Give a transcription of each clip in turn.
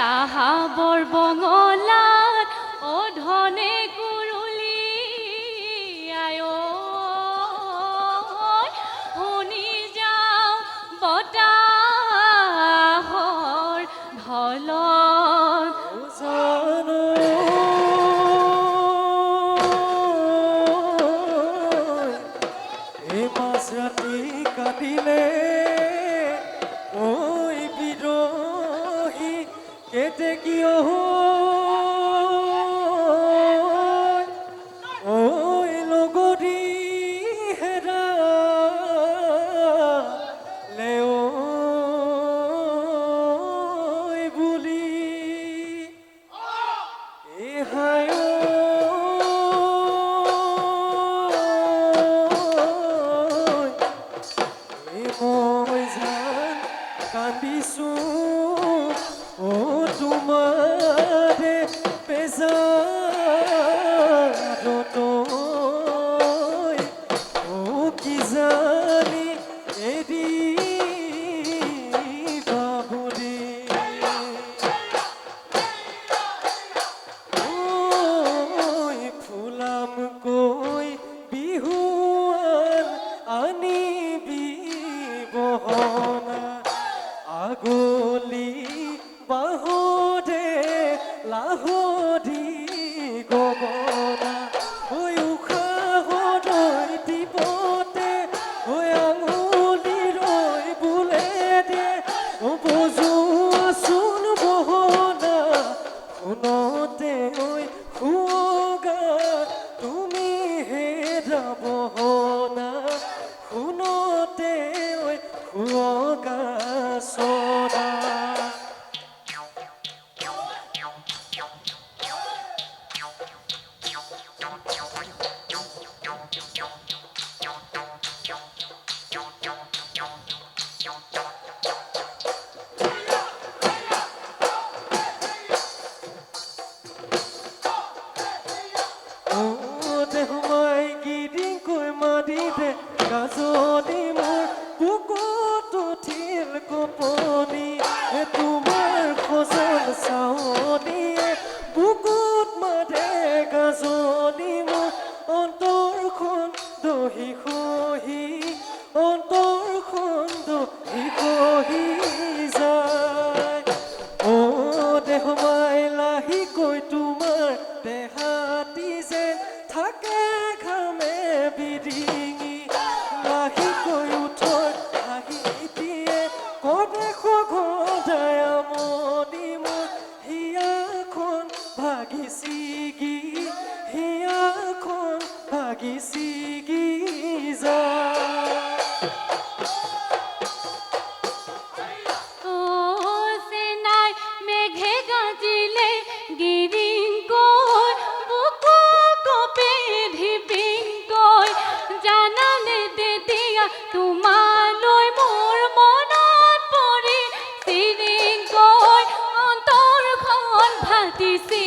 Saha বর্বলা 하기시기 희야콘 하기시기자 DC.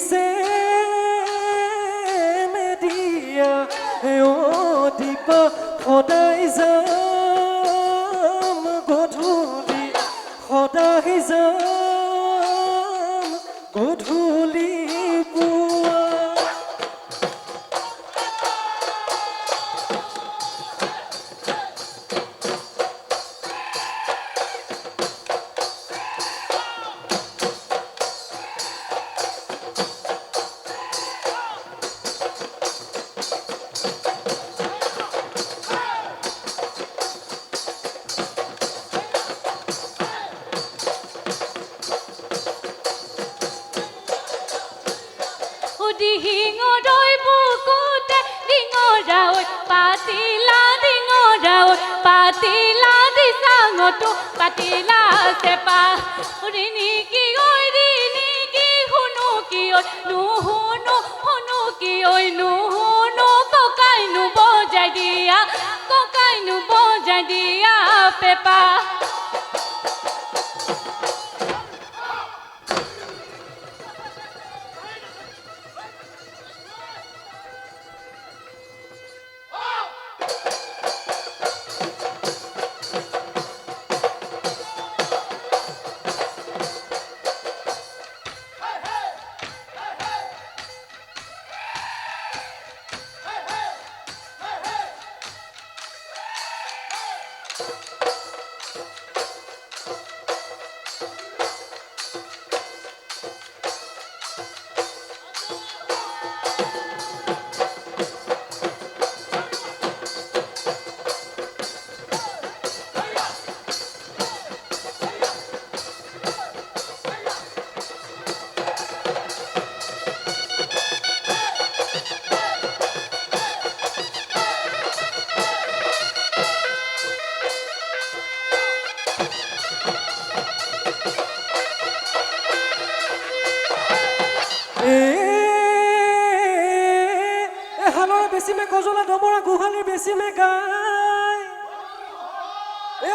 say শিঙৰৈ বুকুতে ডিঙৰা ঐ পাতিলা ডিঙৰা ঐ পাতিলা দিচাঙতো পাতিলা চেপা। ৰিণি কি ঐ ৰিণি কি শুনো কি ঐ নুশুনো, শুনো কি ঐ নুশুনো, ককাইনো বজাই দিয়া, ককাইনো বজাই দিয়া পেপা।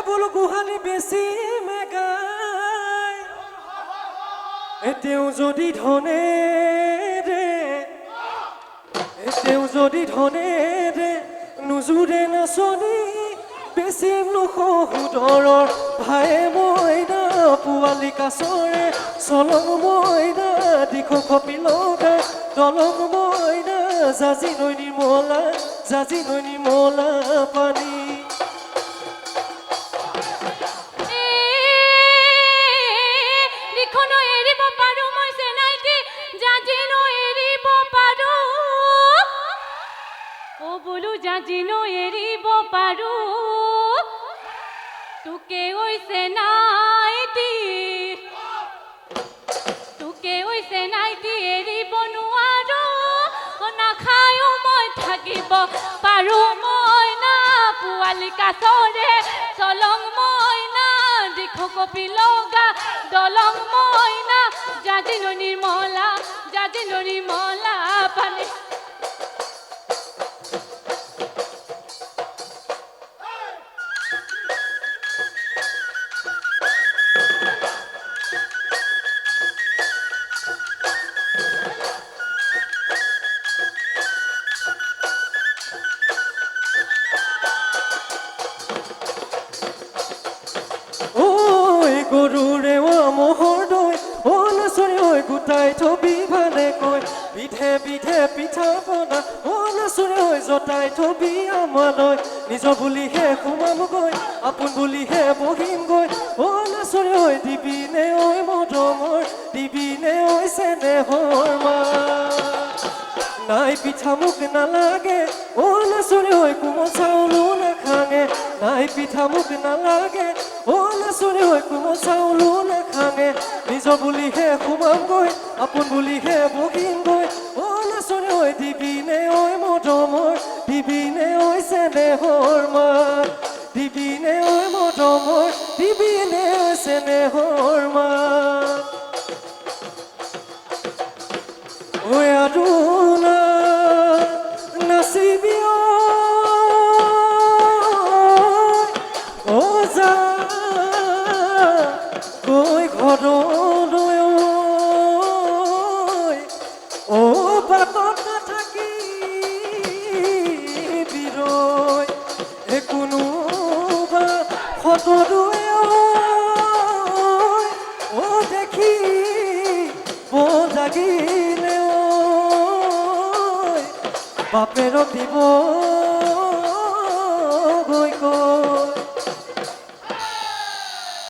বোলো গোহালি বেছি মে গায় এ তেওঁ যদি ধনে দে এ তেওঁ যদি ধনে দে নোজোৰে নাচনি বেছিম নোসোদৰৰ ভায়ে মইনা পোৱালি কাছৰে চলং মইনা দিশ খপি লগা দলং মইনা জাজি নৈ নিৰ্মলা জাজি নৈ নিৰ্মলা পানী বোলো জাজিনো এৰিব পাৰো তোকে ঐ চেনাইটি তোকে ঐ চেনাইটি এৰিব নোৱাৰো অ নাখায়ো মই থাকিব পাৰো মই না। পোৱালি কাছৰে চলং মইনা দিখ কপি লগা দলং মইনা জাজি নিৰ্মলা জাজি নিৰ্মলা পানী। জতাই থবি আমালৈ নিজৰ বুলিহে সোমামগৈ আপোন বুলিহে বহিমগৈ অ নাচৰি ঐ দিবি নে ঐ মৰমৰ দিবি নে ঐ চেনেহৰ মা। নাই পিঠা মোক নালাগে অ নাচৰি হৈ কোমল চাউলো নাখাঙে। নাই পিঠা মোক নালাগে অ নাচৰি হৈ কোমল চাউলো নাখাঙে। নিজৰ বুলিহে সোমামগৈ আপোন বুলিহে বহিমগৈ নাচৰি হৈ দিবিনে ঐ মৰমৰ দিবিনে ঐ চেনেহৰ মাত দিবিনে ওই মৰমৰ দিবিনে নে চেনেহৰ মাত ঐ আদোনা নাচিবি